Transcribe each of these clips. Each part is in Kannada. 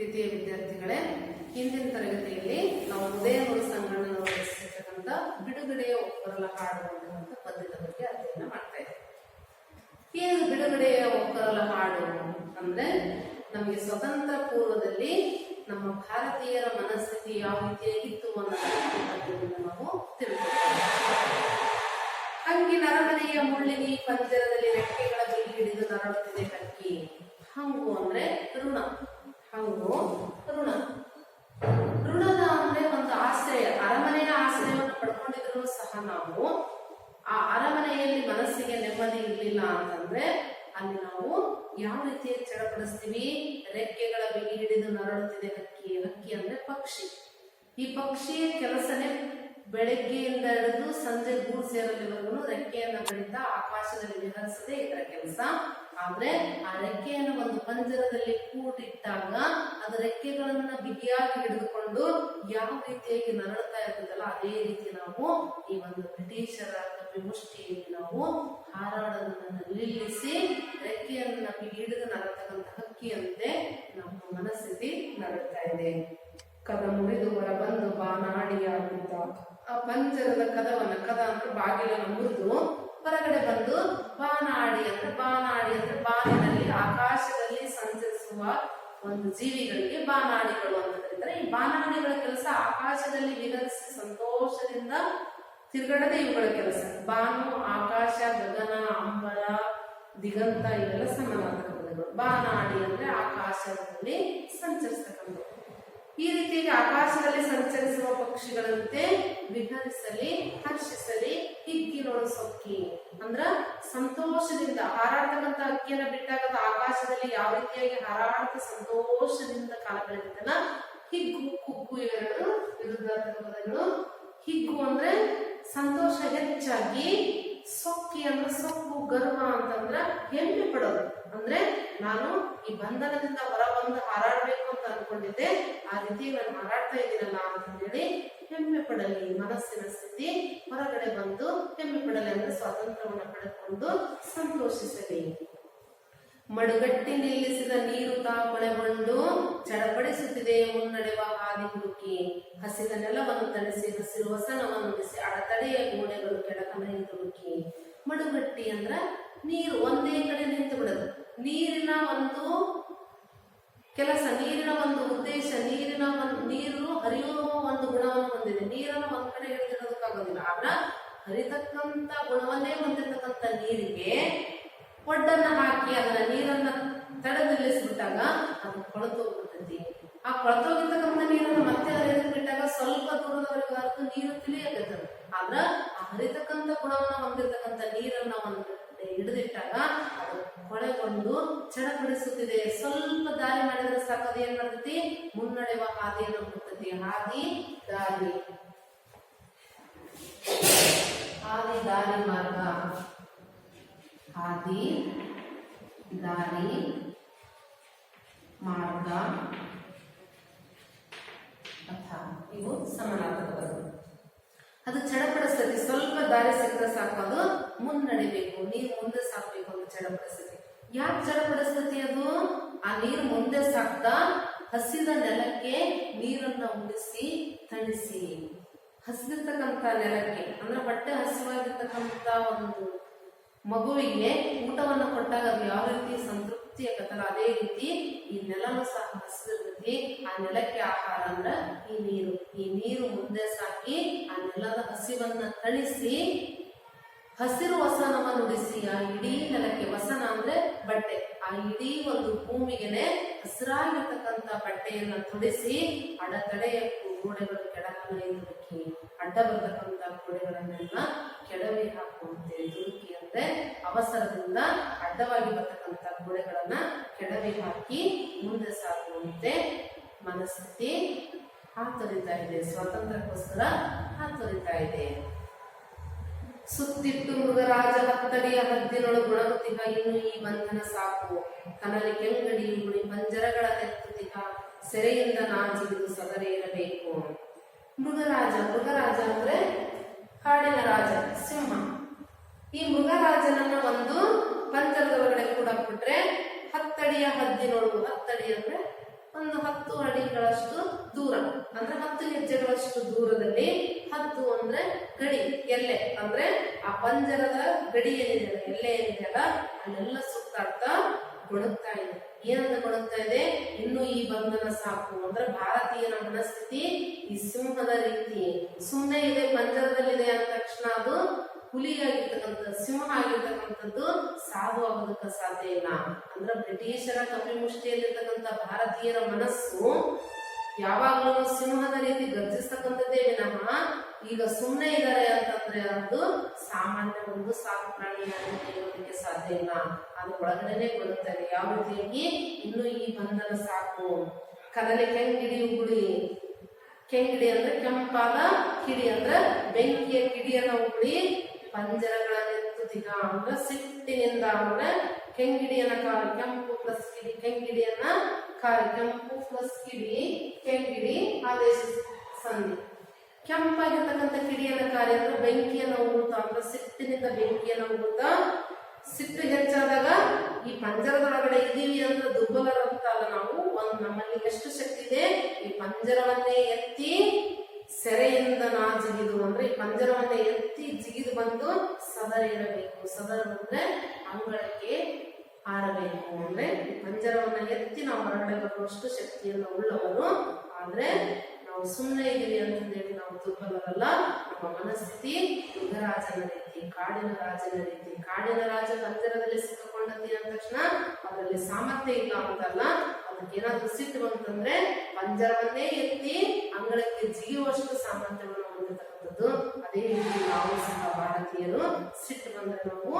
ಪ್ರೀತಿಯ ವಿದ್ಯಾರ್ಥಿಗಳೇ, ಹಿಂದಿನ ತರಗತಿಯಲ್ಲಿ ನಾವು ಉದಯನೂರು ಸಂಘಟನೆ ರಚಿಸಿರ್ತಕ್ಕಂಥ ಬಿಡುಗಡೆಯ ಒಕ್ಕರಲ ಹಾಡು ಅನ್ನುವಂಥ ಪದ್ಯದ ಬಗ್ಗೆ ಅಧ್ಯಯನ ಮಾಡ್ತಾ ಇದ್ದೇವೆ ಏನು ಬಿಡುಗಡೆಯ ಒಕ್ಕರಲ ಹಾಡು ಅಂದ್ರೆ, ನಮಗೆ ಸ್ವತಂತ್ರ ಪೂರ್ವದಲ್ಲಿ ನಮ್ಮ ಭಾರತೀಯರ ಮನಸ್ಥಿತಿ ಯಾವ ರೀತಿಯಾಗಿತ್ತು ಅನ್ನೋದನ್ನ ನಾವು ತಿಳ್ಕೊಳ್ತೇವೆ. ಹಂಗೆ ನರಮನೆಯ ಮುಳ್ಳಿನಿ ಪಂಜರದಲ್ಲಿ ರೆಕ್ಕೆಗಳ ಬಿಗಿ ಹಿಡಿದು ನರಳುತ್ತಿದೆ ಹಕ್ಕಿ ಹಂಗು ಅಂದ್ರೆ ಋಣ. ಈ ಪಕ್ಷಿಯ ಕೆಲಸನೇ ಬೆಳಗ್ಗೆಯಿಂದ ಹಿಡಿದು ಸಂಜೆ ಗೂಡು ಸೇರಲಿವರೆಗೂ ರೆಕ್ಕೆಯನ್ನು ಬೆಳೀತಾ ಆಕಾಶದಲ್ಲಿ ವಿಹರಿಸದೆ ಇದರ ಕೆಲಸ. ಆದ್ರೆ ಆ ರೆಕ್ಕೆಯನ್ನು ಒಂದು ಪಂಜರದಲ್ಲಿ ಕೂಟಿಟ್ಟಾಗ ಅದು ರೆಕ್ಕೆಗಳನ್ನ ಬಿಗಿಯಾಗಿ ಹಿಡಿದುಕೊಂಡು ಯಾವ ರೀತಿಯಾಗಿ ನರಳುತ್ತಾ ಇರ್ತದಲ್ಲ ಅದೇ ರೀತಿ ನಾವು ಈ ಒಂದು ಬ್ರಿಟಿಷರ ವಿಮುಷ್ಟಿಯಲ್ಲಿ ನಾವು ಹಾರಾಡೋದನ್ನ ನಿಲ್ಲಿಸಿ ರೆಕ್ಕೆಯನ್ನು ಬಿಗಿ ಹಿಡಿದು ನರತಕ್ಕಂಥ ಹಕ್ಕಿಯಂತೆ ನಮ್ಮ ಮನಸ್ಥಿತಿ ನರಳುತ್ತಾ ಇದೆ. ಕದ ಮುರಿದು ಹೊರ ಬಂದು ಬಾನಾಡಿಯಾಗಿದ್ದ ಆ ಪಂಜರದ ಕದವನ್ನ ಕದ ಅಂದ್ರೆ ಬಾಗಿಲನ್ನು ಮುರಿದು ಹೊರಗಡೆ ಬಂದು ಬಾನಾಡಿ ಅಂದ್ರೆ ಬಾನಾಡಿ ಅಂದ್ರೆ ಬಾನಿನಲ್ಲಿ ಆಕಾಶದಲ್ಲಿ ಸಂಚರಿಸುವ ಒಂದು ಜೀವಿಗಳಿಗೆ ಬಾನಾಡಿಗಳು ಅಂತ ಕರೀತಾರೆ. ಈ ಬಾನಾಡಿಗಳ ಕೆಲಸ ಆಕಾಶದಲ್ಲಿ ವಿಹರಿಸಿ ಸಂತೋಷದಿಂದ ತಿರುಗಡದೆ ಇವುಗಳ ಕೆಲಸ. ಬಾನು, ಆಕಾಶ, ಗಗನ, ಅಂಬರ, ದಿಗಂತ ಇವೆಲ್ಲ ಸಮಾನಾರ್ಥಕ ಪದಗಳು ಬಾನಾಡಿ ಅಂದ್ರೆ ಆಕಾಶದಲ್ಲಿ ಸಂಚರಿಸ್ತಕ್ಕಂಥದ್ದು. ಈ ರೀತಿಯಾಗಿ ಆಕಾಶದಲ್ಲಿ ಸಂಚರಿಸುವ ಪಕ್ಷಿಗಳಂತೆ ವಿಹರಿಸಲಿ, ಹರ್ಷಿಸಲಿ ಹಿಗ್ಗಿನೊಳು ಸೊಕ್ಕಿ ಅಂದ್ರ ಸಂತೋಷದಿಂದ, ಹಾರಾಡ್ತಕ್ಕಂಥ ಅಕ್ಕಿಯನ್ನ ಬಿಟ್ಟಾಗ ಆಕಾಶದಲ್ಲಿ ಯಾವ ರೀತಿಯಾಗಿ ಹಾರಾಡ್ತ ಸಂತೋಷದಿಂದ ಕಾಲ ಕಳೆದಿದ್ದಲ್ಲ ಹಿಗ್ಗು, ಕುಗ್ಗು ಇವೆರಡು ಪದಗಳು. ಹಿಗ್ಗು ಅಂದ್ರೆ ಸಂತೋಷ ಹೆಚ್ಚಾಗಿ, ಸೊಕ್ಕಿ ಅಂದ್ರೆ ಸೊಕ್ಕು, ಗರ್ವ ಅಂತಂದ್ರ ಹೆಮ್ಮೆ ಪಡೋದು. ಅಂದ್ರೆ ನಾನು ಈ ಬಂಧನದಿಂದ ಹೊರ ಬಂದು ಹಾರಾಡ್ಬೇಕು ಅಂತ ಅನ್ಕೊಂಡಿದ್ದೆ. ಆ ರೀತಿ ನಾನು ಹಾರಾಡ್ತಾ ಇದ್ದೀನಲ್ಲ ಅಂತ ಹೇಳಿ ಹೆಮ್ಮೆ ಪಡಲಿ, ಮನಸ್ಸಿನ ಸ್ಥಿತಿ ಹೊರಗಡೆ ಬಂದು ಹೆಮ್ಮೆ ಪಡಲಿ ಅಂದ್ರೆ ಸ್ವಾತಂತ್ರ್ಯವನ್ನು ಪಡೆದುಕೊಂಡು ಸಂತೋಷಿಸಲಿ. ಮಡುಗಟ್ಟಿ ನಿಲ್ಲಿಸಿದ ನೀರು ತಾ ಕೊಳೆಗೊಂಡು ಚಡಪಡಿಸುತ್ತಿದೆ ಮುನ್ನಡೆವ ಹಾದಿ ಹುಡುಕಿ. ಹಸಿದ ನೆಲವನ್ನು ತಣಿಸಿ, ಹಸಿರು ಹೊಸನವನ್ನು ಬಿಸಿ ಅಡತಡೆಯ ಗೋಡೆಗಳು ಕೆಳಕನ ಹಿಂದುಕಿ ಮಡುಗಟ್ಟಿ ಅಂದ್ರ ನೀರು ಒಂದೇ ಕಡೆ ನಿಂತು ಬಿಡೋದು. ನೀರಿನ ಒಂದು ಕೆಲಸ, ನೀರಿನ ಒಂದು ಉದ್ದೇಶ, ನೀರಿನ ಒಂದು, ನೀರು ಹರಿಯುವ ಒಂದು ಗುಣವನ್ನು ಹೊಂದಿದೆ. ನೀರನ್ನು ಒಂದ್ ಕಡೆ ಹಿಡಿದಿಡೋದಕ್ಕಾಗೋದಿಲ್ಲ ಆದ್ರ ಹರಿತಕ್ಕಂತ ಗುಣವನ್ನೇ ಹೊಂದಿರತಕ್ಕಂಥ ನೀರಿಗೆ ಒಡ್ಡನ್ನ ಹಾಕಿ ಅದನ್ನ ನೀರನ್ನ ತಡೆದು ನಿಲ್ಲಿಸ್ಬಿಟ್ಟಾಗ ಅದು ಕೊಳತೋಗ್ಬಿಡ್ತೈತಿ. ಆ ಕೊಳತೋಗಿರ್ತಕ್ಕಂಥ ನೀರನ್ನು ಮತ್ತೆ ಹರಿದು ಬಿಟ್ಟಾಗ ಸ್ವಲ್ಪ ದೂರದವರೆಗೂ ನೀರು ತಿಳಿಯಕತ್ತದ. ಆದ್ರ ಆ ಹರಿತಕ್ಕಂಥ ಗುಣವನ್ನ ಹೊಂದಿರತಕ್ಕಂಥ ನೀರನ್ನ ಒಂದು ಹಿಡಿದಿಟ್ಟಾಗ ಅದು ಕೊಳೆಗೊಂಡು ಚಡಪಡಿಸುತ್ತಿದೆ. ಸ್ವಲ್ಪ ದಾರಿ ಮಾಡಿದ್ರೆ ಸಾಕು ಏನ್ ಮಾಡ್ತೈತಿ? ಮುನ್ನಡೆಯುವ ಹಾದಿಯನ್ನು ಹುಡುಕತಿ ಹಾದಿ ದಾರಿ. ಹಾದಿ ದಾರಿ ಮಾರ್ಗ. ಹಾದಿ ದಾರಿ ಮಾರ್ಗ. ಅಥ, ಇವು ಸಮಾನಾರ್ಥಕ ಪದಗಳು ಅದು ಚಡಪಡಿಸ್ತತಿ ಸ್ವಲ್ಪ ದಾರಿ ಸಿಕ್ಕ ಸಾಕು, ಅದು ಮುನ್ನಡಿಬೇಕು ನೀರು ಮುಂದೆ ಸಾಕ್ಬೇಕು ಅಂತ ಚಡಪಡಿಸ್ತತಿ ಯಾಕೆ ಚಡಪಡಿಸ್ತತಿ ಅದು? ಆ ನೀರು ಮುಂದೆ ಸಾಕ್ತಾ ಹಸಿದ ನೆಲಕ್ಕೆ ನೀರನ್ನ ಉಳಿಸಿ ತಣಿಸಿ. ಹಸಿದಿರ್ತಕ್ಕಂಥ ನೆಲಕ್ಕೆ, ಅಂದ್ರೆ ಬಟ್ಟೆ ಹಸಿವಾಗಿರ್ತಕ್ಕಂಥ ಒಂದು ಮಗುವಿಗೆ ಊಟವನ್ನು ಕೊಟ್ಟಾಗ ಅದು ಯಾವ ರೀತಿ ಸಂತೃಪ್ತಿ ಆಗತ್ತಲ್ಲ ಅದೇ ರೀತಿ ಈ ನೆಲನು ಸಹ ಹಸಿದಿರ್ತತಿ ಆ ನೆಲಕ್ಕೆ ಆಹಾರ ಅಂದ್ರ ಈ ನೀರು. ಹಸಿವನ್ನ ತಣಿಸಿ ಹಸಿರು ವಸನವನ್ನು ಉಡಿಸಿ ಆ ಇಡೀ ನೆಲಕ್ಕೆ ವಸನ ಅಂದ್ರೆ ಬಟ್ಟೆ. ಆ ಇಡೀ ಒಂದು ಭೂಮಿಗೆನೆ ಹಸಿರಾಗಿರ್ತಕ್ಕಂತ ಬಟ್ಟೆಯನ್ನ ತೊಡಿಸಿ ಅಡತಡೆಯ ಗೋಡೆಗಳು ಕೆಳಗನೆ ದುಡುಕಿ ಅಡ್ಡ ಬರ್ತಕ್ಕಂತ ಗೋಡೆಗಳನ್ನೆಲ್ಲ ಕೆಡವಿ ಹಾಕುವಂತೆ ದುಡುಕಿ ಅಂದ್ರೆ ಅವಸರದಿಂದ ಅಡ್ಡವಾಗಿ ಬರ್ತಕ್ಕಂತ ಗೋಡೆಗಳನ್ನ ಕೆಡವಿ ಹಾಕಿ ಮುಂದೆ ಸಾಕುವಂತೆ ಮನಸ್ಥಿತಿ ಹಾತೊರಿತಾ ಇದೆ ಸ್ವಾತಂತ್ರ್ಯಕ್ಕೋಸ್ಕರ ಹಾತೊರಿತಾ ಇದೆ. ಸುತ್ತಿಟ್ಟು ಮೃಗರಾಜ ಹತ್ತಡಿಯ ಹದ್ದಿನೊಳು ಗುಣಗುತ್ತಿಹ ಇನ್ನು ಈ ಬಂಧನ ಸಾಕು. ಕನಲಿ ಕೆಂಗಡಿ ಗುಡಿ ಪಂಜರಗಳ ತೆತ್ತುತಿಹ ಸೆರೆಯಿಂದ ನಾಜಿಗಿದು ಸದರಿ ಇರಬೇಕು. ಮೃಗರಾಜ ಮೃಗರಾಜ ಅಂದ್ರೆ ಕಾಡಿನ ರಾಜ, ಸಿಂಹ. ಈ ಮೃಗರಾಜನನ್ನ ಒಂದು ಪಂಜರದ ಒಳಗಡೆ ಕೂಡ ಬಿಟ್ರೆ ಹತ್ತಡಿಯ ಹದ್ದಿನೊಳು ಹತ್ತಡಿ ಅಂದ್ರೆ ಒಂದು ಹತ್ತು ಅಡಿಗಳಷ್ಟು ದೂರ, ಅಂದ್ರೆ ಹತ್ತು ಹೆಜ್ಜೆಗಳಷ್ಟು ದೂರದಲ್ಲಿ ಹತ್ತು ಅಂದ್ರೆ ಗಡಿ ಎಲ್ಲೆ ಅಂದ್ರೆ ಆ ಪಂಜರದ ಗಡಿ ಏನಿದೆ ಎಲ್ಲೆ ಏನಿದೆಯಲ್ಲ ಅಲ್ಲೆಲ್ಲ ಸುತ್ತಾಡ್ತಾ ಗೊಡುತ್ತಾ ಇದೆ. ಏನಂತ ಗೊಡುತ್ತಾ ಇದೆ? ಇನ್ನು ಈ ಬಂಧನ ಸಾಕು, ಅಂದ್ರೆ ಭಾರತೀಯರ ಮನಸ್ಥಿತಿ ಈ ಸಿಂಹದ ರೀತಿ. ಸುಮ್ಮನೆ ಇದೆ, ಪಂಜರದಲ್ಲಿದೆ ಅಂದ ತಕ್ಷಣ ಅದು ಹುಲಿಯಾಗಿರ್ತಕ್ಕಂಥ ಸಿಂಹ ಆಗಿರ್ತಕ್ಕಂಥದ್ದು ಸಾಧು ಆಗೋದಕ್ಕೆ ಸಾಧ್ಯ ಇಲ್ಲ. ಅಂದ್ರೆ ಬ್ರಿಟಿಷರ ಕಪಿಮುಷ್ಟಿಯಲ್ಲಿರ್ತಕ್ಕಂಥ ಭಾರತೀಯರ ಮನಸ್ಸು ಯಾವಾಗಲೂ ಸಿಂಹದ ರೀತಿ ಗರ್ಜಿಸ್ತಕ್ಕಂಥದ್ದೇ ವಿನಃ ಈಗ ಸುಮ್ಮನೆ ಇದ್ದಾರೆ ಅಂತಂದ್ರೆ ಅದು ಸಾಮಾನ್ಯ ಒಂದು ಸಾಕು ಪ್ರಾಣಿಯಾಗಿ ಇರೋದಕ್ಕೆ ಸಾಧ್ಯ ಇಲ್ಲ. ಅದು ಒಳಗಡೆನೆ ಬರುತ್ತಾರೆ ಯಾವ ರೀತಿಯಾಗಿ? ಇನ್ನು ಈ ಬಂಧನ ಸಾಕು. ಕದಲೆ ಕೆಂಗಿಡಿ ಉಗುಳಿ. ಕೆಂಗಿಡಿ ಅಂದ್ರೆ ಕೆಂಪಾದ ಕಿಡಿ ಅಂದ್ರೆ ಬೆಂಕಿಯ ಕಿಡಿಯನ್ನ ಉಗುಳಿ ಪಂಜರಗಳನ್ನೆತ್ತುದಿಗ ಅಂದ್ರೆ ಸಿಟ್ಟಿನಿಂದ ಅಂದ್ರೆ ಕೆಂಗಿಡಿಯನ್ನ ಕಾರ್ ಕೆಂಪು ಪ್ಲಸ್ ಕಿಡಿ ಕೆಂಗಿಡಿಯನ್ನ ಕಾರ್ ಕೆಂಪು ಪ್ಲಸ್ ಕಿಡಿ, ಕೆಂಗಿಡಿ ಆದೇಶ ಸಂಧಿ. ಕೆಂಪಾಗಿರ್ತಕ್ಕಂಥ ಕಿಡಿಯನ್ನ ಕಾರ್ಯ ಅಂದ್ರೆ ಬೆಂಕಿಯನ್ನು ಉಗುಳ್ತಾ ಅಂದ್ರೆ ಸಿಟ್ಟಿನಿಂದ ಬೆಂಕಿಯನ್ನು ಉಗುಳ್ತಾ ಸಿಟ್ಟು ಹೆಚ್ಚಾದಾಗ ಈ ಪಂಜರದೊಳಗಡೆ ಇದೀವಿ ಅಂದ್ರೆ ದುರ್ಬಲರಂತಲ್ಲ ನಾವು. ಒಂದು ನಮ್ಮಲ್ಲಿ ಎಷ್ಟು ಶಕ್ತಿ ಇದೆ? ಈ ಪಂಜರವನ್ನೇ ಎತ್ತಿ ಸೆರೆಯಿಂದ ನಾ ಜಿಗಿದು ಅಂದ್ರೆ ಈ ಪಂಜರವನ್ನೇ ಎತ್ತಿ ಅಂಗಳಕ್ಕೆ ಹಾರಬೇಕು. ಅಂದ್ರೆ ಮಂಜರವನ್ನ ಎತ್ತಿ ನಾವು ಹೊರಗಡೆ ಅಷ್ಟು ಶಕ್ತಿಯನ್ನು ಉಳ್ಳವರು ಆದ್ರೆ ನಾವು ಸುಮ್ಮನೆ ಇದ್ದೀವಿ ಅಂತಂದೇಳಿ ನಾವು ದುರ್ಬಲರಲ್ಲ. ನಮ್ಮ ಮನಸ್ಥಿತಿ ಯುಗರಾಜನ ರೀತಿ, ಕಾಡಿನ ರಾಜನ ರೀತಿ. ಕಾಡಿನ ರಾಜ ಪಂಜರದಲ್ಲಿ ಸಿಕ್ಕಿಕೊಂಡಂತೆ ಅಂದ ತಕ್ಷಣ ಅದರಲ್ಲಿ ಸಾಮರ್ಥ್ಯ ಇಲ್ಲ ಅಂತಲ್ಲ. ಅದಕ್ಕೆ ಏನಾದ್ರೂ ಸಿಟ್ಟು ಬಂತಂದ್ರೆ ಪಂಜರವನ್ನೇ ಎತ್ತಿ ಅಂಗಳಕ್ಕೆ ಜಿಗಿಯುವಷ್ಟು ಸಾಮರ್ಥ್ಯವನ್ನು ಹೊಂದಿರತಕ್ಕಂಥದ್ದು. ಅದೇ ರೀತಿ ನಾವು ಸಹ ಭಾರತೀಯರು ಸಿಟ್ಟು ಬಂದ್ರೆ ನಾವು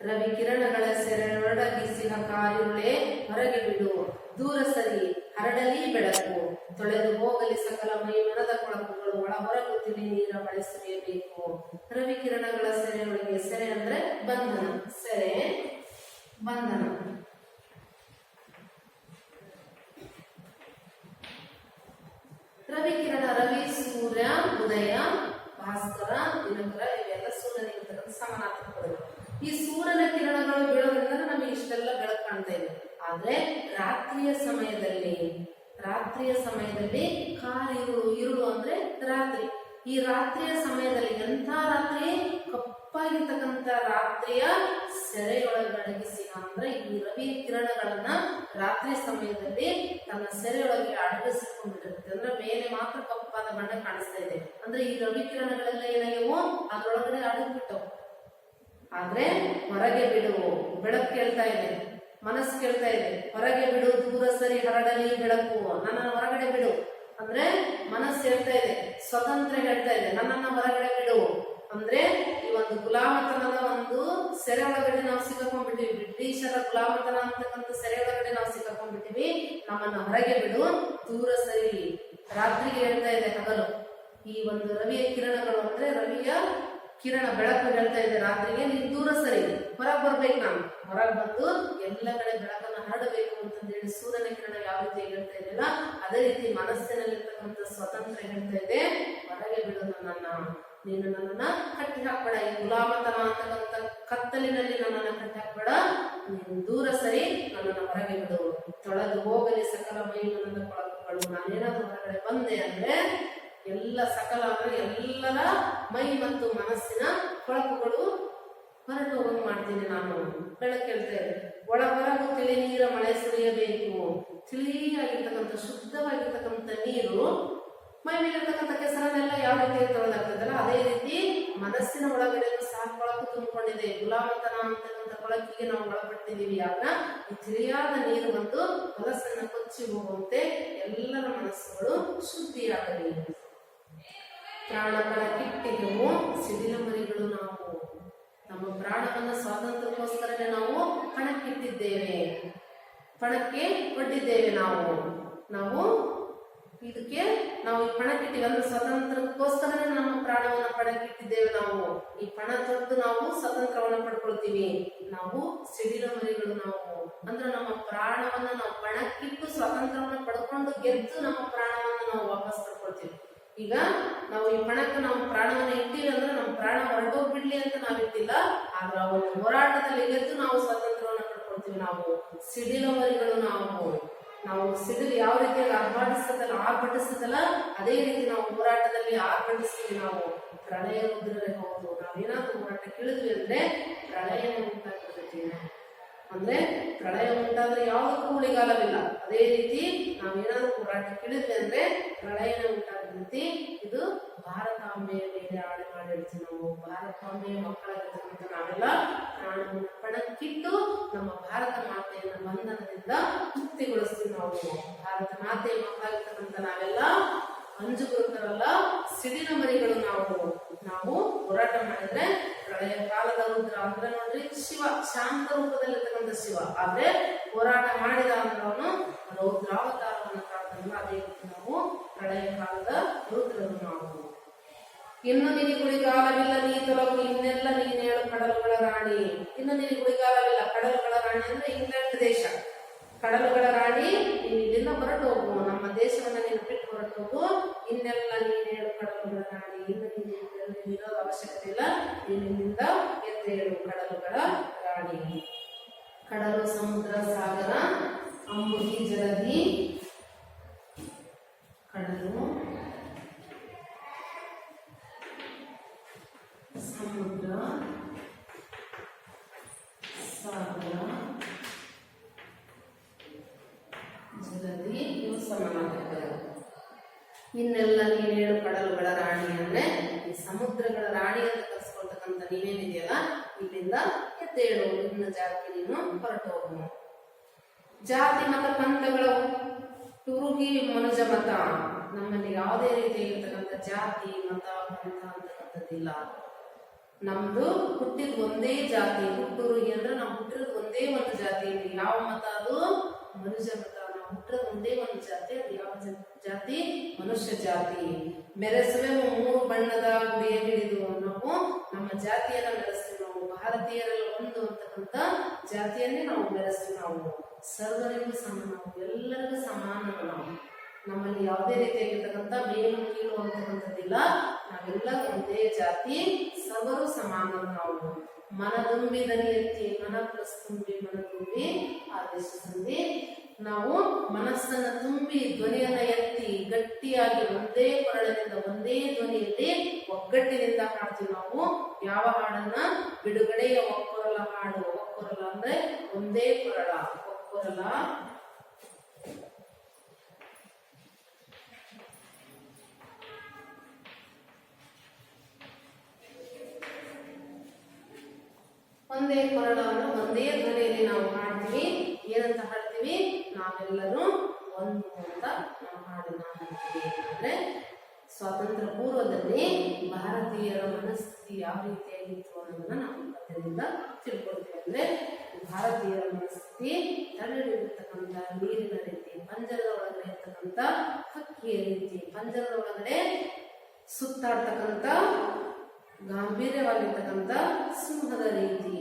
ರವಿ ಕಿರಣಗಳ ಸೆರೆಯೊಡಗಿಸಿದ ಕಾಯುರುಳೆ ಹೊರಗೆ ಬಿಡು. ದೂರ ಸರಿ, ಹರಡಲಿ ಬೆಳಕು. ತೊಳೆದು ಹೋಗಲಿ ಸಕಲ ಮೈ ಮನದ ಕೊಳಕುಗಳು. ಒಳ ಹೊರಗು ತಿಳಿ ನೀರ ಬಳೆ ಸುರಿಯಬೇಕು ರವಿ ಕಿರಣಗಳ ಸೆರೆಯೊಳಗೆ ಸೆರೆ ಅಂದ್ರೆ ಬಂಧನ ಸೆರೆ ಬಂಧನ ರವಿ ಕಿರಣ ರವಿ ಸೂರ್ಯ ಉದಯ ಭಾಸ್ಕರ ದಿನಕರ ಇವೆಲ್ಲ ಸೂರ್ಯನಿಗೆ ಸಮಾನಾರ್ಥಕ ಪದಗಳು ಈ ಸೂರ್ಯನ ಕಿರಣಗಳು ಬೀಳೋದ್ರಿಂದ ನಮಗೆ ಇಷ್ಟೆಲ್ಲ ಬೆಳಕು ಕಾಣ್ತಾ ಇದೆ ಆದ್ರೆ ರಾತ್ರಿಯ ಸಮಯದಲ್ಲಿ ರಾತ್ರಿಯ ಸಮಯದಲ್ಲಿ ಕಾರಿರುಳು ಇರುಳು ಅಂದ್ರೆ ರಾತ್ರಿ. ಈ ರಾತ್ರಿಯ ಸಮಯದಲ್ಲಿ ಎಂಥ ರಾತ್ರಿ? ಕಪ್ಪಾಗಿರ್ತಕ್ಕಂಥ ರಾತ್ರಿಯ ಸೆರೆಯೊಳಗಡಗಿಸಿ ಅಂದ್ರೆ ಈ ರವಿ ಕಿರಣಗಳನ್ನ ರಾತ್ರಿ ಸಮಯದಲ್ಲಿ ತನ್ನ ಸೆರೆಯೊಳಗೆ ಅಡಗಿಸಿಕೊಂಡಿರುತ್ತೆ. ಅಂದ್ರೆ ಮೇಲೆ ಮಾತ್ರ ಕಪ್ಪಾದ ಬಣ್ಣ ಕಾಣಿಸ್ತಾ ಇದೆ. ಅಂದ್ರೆ ಈ ರವಿ ಕಿರಣಗಳೆಲ್ಲ ಏನಾಗ್ಯವು? ಅದರೊಳಗಡೆ ಅಡಗಿಬಿಟ್ಟವು. ಆದ್ರೆ ಹೊರಗೆ ಬಿಡುವು. ಬೆಳಕು ಕೇಳ್ತಾ ಇದೆ. ಮನಸ್ಸು ಕೇಳ್ತಾ ಇದೆ. ಹೊರಗೆ ಬಿಡು, ದೂರ ಸರಿ ಹರಡಲಿ ಬೆಳಕು. ನನ್ನ ಹೊರಗಡೆ ಬಿಡು. ಅಂದ್ರೆ ಮನಸ್ಸು ಹೇಳ್ತಾ ಇದೆ, ಸ್ವತಂತ್ರ ಹೇಳ್ತಾ ಇದೆ. ನನ್ನನ್ನ ಹೊರಗಡೆ ಬಿಡು. ಅಂದ್ರೆ ಈ ಒಂದು ಗುಲಾಮತನದ ಒಂದು ಸೆರೆ ಒಳಗಡೆ ನಾವು ಸಿಕ್ಕಾಕೊಂಡ್ಬಿಟ್ಟಿವಿ. ಬ್ರಿಟಿಷರ ಗುಲಾಮತನ ಅಂತಕ್ಕಂಥ ಸೆರೆ ಒಳಗಡೆ ನಾವು ಸಿಕ್ಕಾಕೊಂಡ್ಬಿಟ್ಟಿವಿ. ನಮ್ಮನ್ನ ಹೊರಗೆ ಬಿಡು, ದೂರ ಸರಿ. ರಾತ್ರಿಗೆ ಹೇಳ್ತಾ ಇದೆ ಹಗಲು. ಈ ಒಂದು ರವಿಯ ಕಿರಣಗಳು ಅಂದ್ರೆ ರವಿಯ ಕಿರಣ ಬೆಳಕು ಹೇಳ್ತಾ ಇದೆ ರಾತ್ರಿಗೆ. ನೀನು ದೂರ ಸರಿ. ಹೊರಗೆ ಬರ್ಬೇಕು ನಾನು. ಹೊರಗೆ ಬಂದು ಎಲ್ಲ ಕಡೆ ಬೆಳಕನ್ನು ಹರಡಬೇಕು ಅಂತಂದೇಳಿ ಸೂರ್ಯನ ಕಿರಣ ಯಾವ ರೀತಿ ಹೇಳ್ತಾ ಇದೆಯಲ್ಲ, ಅದೇ ರೀತಿ ಮನಸ್ಸಿನಲ್ಲಿರ್ತಕ್ಕಂಥ ಸ್ವತಂತ್ರ ಹೇಳ್ತಾ ಇದೆ, ಹೊರಗೆ ಬಿಡು ನನ್ನನ್ನ. ನೀನು ನನ್ನನ್ನ ಕಟ್ಟಿ ಹಾಕ್ಬೇಡ. ಈ ಗುಲಾಮತನ ಅಂತಕ್ಕಂಥ ಕತ್ತಲಿನಲ್ಲಿ ನನ್ನನ್ನ ಕಟ್ಟಿ ಹಾಕ್ಬೇಡ. ನೀನು ದೂರ ಸರಿ, ನನ್ನನ್ನ ಹೊರಗೆ ಬಿಡು. ತೊಳೆದು ಹೋಗಲಿ ಸಕಲ ಮೈ ನನ್ನ ಕೊಳಕುಗಳು. ನಾನೇನಾದ್ರೂ ಹೊರಗಡೆ ಬಂದೆ ಅಂದ್ರೆ ಎಲ್ಲ ಸಕಲ ಎಲ್ಲರ ಮೈ ಮತ್ತು ಮನಸ್ಸಿನ ಕೊಳಕುಗಳು ಹೊರಟು ಹೋಗಿ ಮಾಡ್ತೀನಿ ನಾನು. ಇದೆ ಒಳ ಹೊರಗು ತಿಳಿ ನೀರ ಮಳೆ ಸುರಿಯಬೇಕು. ತಿಳಿಯಾಗಿರ್ತಕ್ಕಂಥ, ಶುದ್ಧವಾಗಿರ್ತಕ್ಕಂಥ ನೀರು ಮೈ ಮೇಲಿರ್ತಕ್ಕಂಥ ಕೆಸರನ್ನೆಲ್ಲ ಯಾವ ರೀತಿ ತೊಳೆದಾಗ್ತದಲ್ಲ ಅದೇ ರೀತಿ ಮನಸ್ಸಿನ ಒಳಗಡೆ ಸಹ ಕೊಳಕು ತುಂಬಿಕೊಂಡಿದೆ. ಗುಲಾಮತನ ಅಂತಕ್ಕಂಥ ಕೊಳಕಿಗೆ ನಾವು ಒಳಪಟ್ಟಿದ್ದೀವಿ. ಆಗ ಈ ತಿಳಿಯಾದ ನೀರು ಬಂದು ಮನಸ್ಸನ್ನು ಕೊಚ್ಚಿ ಹೋಗುವಂತೆ ಎಲ್ಲರ ಮನಸ್ಸುಗಳು ಶುದ್ಧಿಯಾಗಲಿ. ಪ್ರಾಣಗಳ ಕಿಟ್ಟಿಗೆವು, ಸಿಡಿಲ ಮರಿಗಳು ನಾವು. ನಮ್ಮ ಪ್ರಾಣವನ್ನ ಸ್ವಾತಂತ್ರ್ಯಕ್ಕೋಸ್ಕರನೇ ನಾವು ಪಣಕ್ಕಿಟ್ಟಿದ್ದೇವೆ. ಪಣಕ್ಕೆ ಒಡ್ಡಿದ್ದೇವೆ ನಾವು. ನಾವು ಇದಕ್ಕೆ ನಾವು ಈ ಪಣಕ್ಕಿಟ್ಟಿವಿ. ಅಂದ್ರೆ ಸ್ವಾತಂತ್ರ್ಯಕ್ಕೋಸ್ಕರನೇ ನಮ್ಮ ಪ್ರಾಣವನ್ನ ಪಣಕ್ಕಿಟ್ಟಿದ್ದೇವೆ ನಾವು. ಈ ಪಣ ತೊಟ್ಟು ನಾವು ಸ್ವತಂತ್ರವನ್ನ ಪಡ್ಕೊಳ್ತೀವಿ. ನಾವು ಸಿಡಿಲ ಮರಿಗಳು ನಾವು. ಅಂದ್ರೆ ನಮ್ಮ ಪ್ರಾಣವನ್ನ ನಾವು ಪಣಕ್ಕಿಟ್ಟು ಸ್ವತಂತ್ರವನ್ನ ಪಡ್ಕೊಂಡು ಗೆದ್ದು ನಮ್ಮ ಪಡ್ಕೊಳ್ತೀವಿ ಈಗ ನಾವು ಈ ಪಣಕ್ಕೆ ನಾವು ಪ್ರಾಣವನ್ನು ಇಟ್ಟಿಲ್ಲ ಅಂದ್ರೆ ನಮ್ಮ ಪ್ರಾಣ ಹೊರಟೋಗ್ಬಿಡ್ಲಿ ಅಂತ ನಾವು ಇಟ್ಟಿಲ್ಲ. ಆದ್ರೆ ಒಂದು ಹೋರಾಟದಲ್ಲಿ ಗೆದ್ದು ನಾವು ಸ್ವಾತಂತ್ರ್ಯವನ್ನು ಪಡ್ಕೊಳ್ತೀವಿ. ನಾವು ಸಿಡಿಲವರಿಗಳು ನಾವು. ನಾವು ಸಿಡಿಲು ಯಾವ ರೀತಿಯಾಗಿ ಆರ್ಭಟಿಸ್ತದಲ್ಲ ಆರ್ಭಟಿಸ್ತದಲ್ಲ, ಅದೇ ರೀತಿ ನಾವು ಹೋರಾಟದಲ್ಲಿ ಆರ್ಭಟಿಸ್ತೀವಿ. ನಾವು ಪ್ರಳಯ ರುದ್ರರೇ ಹೌದು ನಾವೇನಾದ್ರೂ ಹೋರಾಟ ಕೇಳಿದ್ವಿ ಅಂದ್ರೆ ಪ್ರಳಯ ಉಂಟಾಗ್ತದೆ ಅಂದ್ರೆ ಪ್ರಳಯ ಉಂಟಾದ್ರೆ ಯಾವುದಕ್ಕೂ ಉಳಿಗಾಲವಿಲ್ಲ ಅದೇ ರೀತಿ ನಾವೇನಾದ್ರೂ ಹೋರಾಟ ಕೇಳಿದ್ವಿ ಅಂದ್ರೆ ಉಂಟಾದ ರೀತಿ ಇದು ಭಾರತಾಂಬೆಯ ಮೇಲೆ ಆಳು ಮಾಡಿರ್ತೀವಿ ನಾವು ಭಾರತಾಂಬೆಯ ಮಕ್ಕಳಾಗಿರ್ತಕ್ಕಂಥ ನಾವೆಲ್ಲ ಪ್ರಾಣವನ್ನು ಪಣಕ್ಕಿಟ್ಟು ನಮ್ಮ ಭಾರತ ಮಾತೆಯನ್ನ ಬಂಧನದಿಂದ ಮುಕ್ತಿಗೊಳಿಸ್ತೀವಿ ನಾವು. ಭಾರತ ಮಾತೆಯ ಮಕ್ಕಳಾಗಿರ್ತಕ್ಕಂಥ ನಾವೆಲ್ಲ ಅಂಜುಗುರುತರಲ್ಲ ಸಿಡಿನ ಮರಿಗಳು ನಾವು. ನಾವು ಹೋರಾಟ ಮಾಡಿದ್ರೆ ಪ್ರಳಯ ಕಾಲದ ರುದ್ರ ಅಂದ್ರೆ ನೋಡ್ರಿ ಶಿವ, ಶಾಂತ ರೂಪದಲ್ಲಿರ್ತಕ್ಕಂಥ ಶಿವ. ಆದ್ರೆ ಹೋರಾಟ ಮಾಡಿದ ಅಂದ್ರವನು ರೌದ್ರಾವತಾರವನ್ನು ಕಾಣ್ತಾನಲ್ಲ ಅದೇ ರೀತಿ ನಾವು ಪ್ರಳಯ ಕಾಲದ ರುದ್ರರು ನಾವು ಇನ್ನು ನಿನಗೆ ಉಳಿಗಾಲವಿಲ್ಲ, ನೀ ತೊಲಗು, ಇನ್ನೆಲ್ಲ ನೀನೇಳು ಕಡಲುಗಳ ರಾಣಿ. ಇನ್ನು ನಿನಗೆ ಉಳಿಗಾಲವಿಲ್ಲ, ಕಡಲುಗಳ ರಾಣಿ ಅಂದ್ರೆ ಇಂಗ್ಲೆಂಡ್ ದೇಶ. ಕಡಲುಗಳ ರಾಣಿ, ನೀನು ಇಲ್ಲಿಂದ ಹೊರಟು ಹೋಗು. ನಮ್ಮ ದೇಶವನ್ನ ನೀನು ಬಿಟ್ಟು ಹೊರಟು ಹೋಗು. ಇನ್ನೆಲ್ಲ ನೀನೇಳು ಕಡಲುಗಳ ರಾಣಿ. ಇನ್ನು ನೀನು ಅವಶ್ಯಕತೆ ಇಲ್ಲ. ನೀನು ಎದ್ದೇಳು ಕಡಲುಗಳ ರಾಣಿ. ಕಡಲು, ಸಮುದ್ರ, ಸಾಗರ ಅಂಬುಹಿ ಜಲಧಿ ಕಡಲು, ಸಮುದ್ರ, ಸಾಗರ ಸಮಾನಾರ್ಥಕಗಳು ಇನ್ನೆಲ್ಲ ನೀನೇಳು ಕಡಲುಗಳ ರಾಣಿ ಅಂದ್ರೆ ಈ ಸಮುದ್ರಗಳ ರಾಣಿ ಅಂತ ಕರೆಸ್ಕೊಳ್ತಕ್ಕಂಥ ನೀನೇನಿದೆಯಲ್ಲ ಇಲ್ಲಿಂದ ಎದ್ದೇಳು, ನಿನ್ನ ಜಾತಿ ನೀನು ಹೊರಟು ಹೋಗು ಜಾತಿ ಮತ ಪಂಥಗಳು, ತುರುಗಿ ಮನುಜ ಮತ, ನಮ್ಮಲ್ಲಿ ಯಾವುದೇ ರೀತಿಯಾಗಿರ್ತಕ್ಕಂಥ ಜಾತಿ, ಮತ, ಪಂಥ ಅಂತಕ್ಕಂಥದ್ದಿಲ್ಲ. ನಮ್ದು ಹುಟ್ಟಿದ ಒಂದೇ ಜಾತಿ, ಹುಟ್ಟುರುಗಿ ಅಂದ್ರೆ ನಾವು ಹುಟ್ಟಿರೋದು ಒಂದೇ ಒಂದು ಜಾತಿ ಯಾವ ಮತ ಅದು ಮನುಜ ಮತ ನಾವು ಹುಟ್ಟಿರೋದು ಒಂದೇ ಒಂದು ಜಾತಿ, ಅದು ಯಾವ ಜಾತಿ? ಮನುಷ್ಯ ಜಾತಿ. ಮೆರೆಸುವೆ ಮೂರು ಬಣ್ಣದ ಗುಡಿಯ ಹಿಡಿದು ನಾವು ನಮ್ಮ ಜಾತಿಯನ್ನ ಮೆರೆಸ್ತೀವಿ ನಾವು. ಭಾರತೀಯರಲ್ಲಿ ಒಂದು ಅಂತಕ್ಕಂಥ ಜಾತಿಯನ್ನೇ ನಾವು ಮೆರೆಸ್ತೀವಿ ನಾವು. ಸರ್ವರಿಗೂ ಸಮ, ನಾವು ಎಲ್ಲರಿಗೂ ಸಮಾನ ನಾವು. ನಮ್ಮಲ್ಲಿ ಯಾವುದೇ ರೀತಿಯಾಗಿರ್ತಕ್ಕಂಥ ಮೇಲು ಕೀಳು ಅಂತಕ್ಕಂಥದ್ದಿಲ್ಲ. ನಾವೆಲ್ಲ ಒಂದೇ ಜಾತಿ, ಸರ್ವರು ಸಮಾನ ನಾವು. ಮನದುಂಬಿ ದನಿ ಎತ್ತಿ ಮನ ಪ್ಲಸ್ ತುಂಬಿ ಮನ ತುಂಬಿ ನಾವು ಮನಸ್ಸನ್ನ ತುಂಬಿ ಧ್ವನಿಯನ್ನ ಎತ್ತಿ ಗಟ್ಟಿಯಾಗಿ ಒಂದೇ ಕೊರಳದಿಂದ ಒಂದೇ ಧ್ವನಿಯಲ್ಲಿ ಒಗ್ಗಟ್ಟಿನಿಂದ ಹಾಡ್ತೀವಿ ನಾವು. ಯಾವ ಹಾಡನ್ನ? ಬಿಡುಗಡೆಯ ಒಕ್ಕೊರಲ ಹಾಡು. ಒಕ್ಕೊರಲ ಅಂದ್ರೆ ಒಂದೇ ಕೊರಳ. ಒಕ್ಕೊರಲ. ಒಂದೇ ಕೊರಳ ಅಂದ್ರೆ ಒಂದೇ ಧ್ವನಿಯಲ್ಲಿ ನಾವು ಹಾಡ್ತೀವಿ. ಏನಂತ ನಾವೆಲ್ಲರೂ ಒಂದು ಅಂತ ಹಾಡ್ತೀವಿ ಅಂದ್ರೆ ಸ್ವಾತಂತ್ರ್ಯ ಪೂರ್ವದಲ್ಲಿ ಭಾರತೀಯರ ಮನಸ್ಥಿತಿ ಯಾವ ರೀತಿಯಾಗಿತ್ತು ಅನ್ನೋದನ್ನ ನಾವು ಅದರಿಂದ ತಿಳ್ಕೊಳ್ತೇವೆ. ಅಂದ್ರೆ ಭಾರತೀಯರ ಮನಸ್ಥಿತಿ ತಡೆದಿರ್ತಕ್ಕಂಥ ನೀರಿನ ರೀತಿ, ಪಂಜರದ ಒಳಗಡೆ ಇರ್ತಕ್ಕಂಥ ಹಕ್ಕಿಯ ರೀತಿ, ಪಂಜರದ ಒಳಗಡೆ ಸುತ್ತಾಡ್ತಕ್ಕಂಥ, ಗಾಂಭೀರ್ಯವಾಗಿರ್ತಕ್ಕಂಥ ಸಿಂಹದ ರೀತಿ.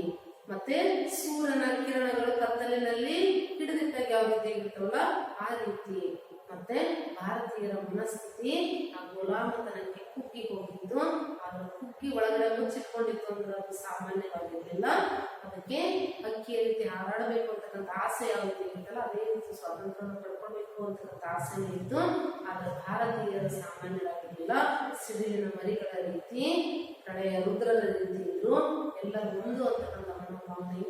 ಮತ್ತೆ ಸೂರ್ಯನ ಕಿರಣಗಳು ಕತ್ತಲಿನಲ್ಲಿ ಹಿಡಿದಿಟ್ಟಾಗ ಯಾವ ರೀತಿ ಇರ್ತಾವಲ್ಲ ಆ ರೀತಿ ಮತ್ತೆ ಭಾರತೀಯರ ಮನಸ್ಥಿತಿ ಆ ಗುಲಾಮತನಕ್ಕೆ ಕುಕ್ಕಿ ಹೋಗಿದ್ದು ಅದರ ಕುಕ್ಕಿ ಒಳಗಡೆ ಮುಚ್ಚಿಟ್ಕೊಂಡಿತ್ತು ಅಂದ್ರೆ ಅದು ಸಾಮಾನ್ಯವಾಗಿರ್ಲಿಲ್ಲ. ಅದಕ್ಕೆ ಅಕ್ಕಿಯ ರೀತಿ ಹಾರಾಡಬೇಕು ಅಂತಕ್ಕಂಥ ಆಸೆ ಯಾವ ರೀತಿ ಇರುತ್ತಲ್ಲ, ಅದೇ ರೀತಿ ಸ್ವಾತಂತ್ರ್ಯವನ್ನು ಪಡ್ಕೊಳ್ಬೇಕು ಅಂತಕ್ಕಂಥ ಆಸೆನೇ ಇತ್ತು. ಆದ್ರೆ ಭಾರತೀಯರ ಸಾಮಾನ್ಯರಾಗಿರ್ಲಿಲ್ಲ. ಸಿಡಿಲಿನ ಮರಿಗಳ ರೀತಿ, ಕಡೆಯ ರುದ್ರದ ರೀತಿ ಇದ್ರು. ಎಲ್ಲ ಒಂದು ಅಂತಕ್ಕಂಥ ఉన్నాయి